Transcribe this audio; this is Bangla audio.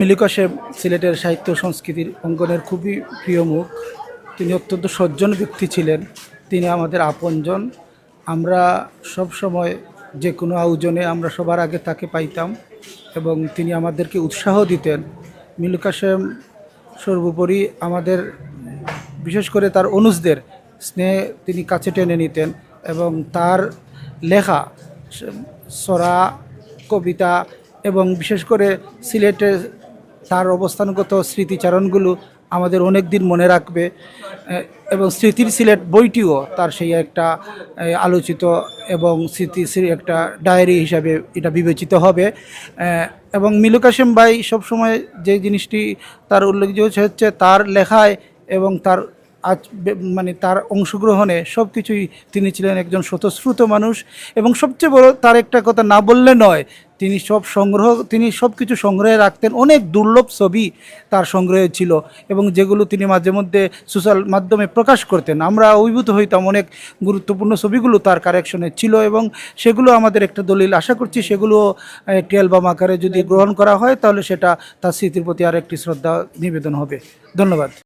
মিলিকা শেব সিলেটের সাহিত্য সংস্কৃতির অঙ্গনের খুবই প্রিয় মুখ। তিনি অত্যন্ত সজ্জন ব্যক্তি ছিলেন। তিনি আমাদের আপনজন। আমরা সব সময় যে কোনো আয়োজনে আমরা সবার আগে তাকে পাইতাম এবং তিনি আমাদেরকে উৎসাহ দিতেন। মিলুকা সেম সর্বোপরি আমাদের, বিশেষ করে তার অনুজদের স্নেহে তিনি কাছে টেনে নিতেন এবং তার লেখা, সরা, কবিতা এবং বিশেষ করে সিলেটের তার অবস্থানগত স্মৃতিচারণগুলো আমাদের অনেক দিন মনে রাখবে এবং স্মৃতির সিলেট বইটিও তার সেই একটা আলোচিত এবং স্মৃতি একটা ডায়েরি হিসাবে এটা বিবেচিত হবে। এবং মিলু কাসেম ভাই সবসময় যে জিনিসটি তার উল্লেখযোগ্য হচ্ছে তার লেখায় এবং তার আজ মানে তার অংশগ্রহণে সব কিছুই তিনি ছিলেন একজন স্বতঃস্ফূর্ত মানুষ এবং সবচেয়ে বড় তার একটা কথা না বললে নয় তিনি সব সংগ্রহ, তিনি সব কিছু সংগ্রহে রাখতেন। অনেক দুর্লভ ছবি তার সংগ্রহে ছিল এবং যেগুলো তিনি মাঝে মধ্যে সোশ্যাল মাধ্যমে প্রকাশ করতেন। আমরা অভিভূত হইতাম অনেক গুরুত্বপূর্ণ ছবিগুলো তার কারেকশনে ছিল এবং সেগুলো আমাদের একটা দলিল। আশা করছি সেগুলো একটি অ্যালবাম আকারে যদি গ্রহণ করা হয়, তাহলে সেটা তার স্মৃতির প্রতি আর একটি শ্রদ্ধা নিবেদন হবে। ধন্যবাদ।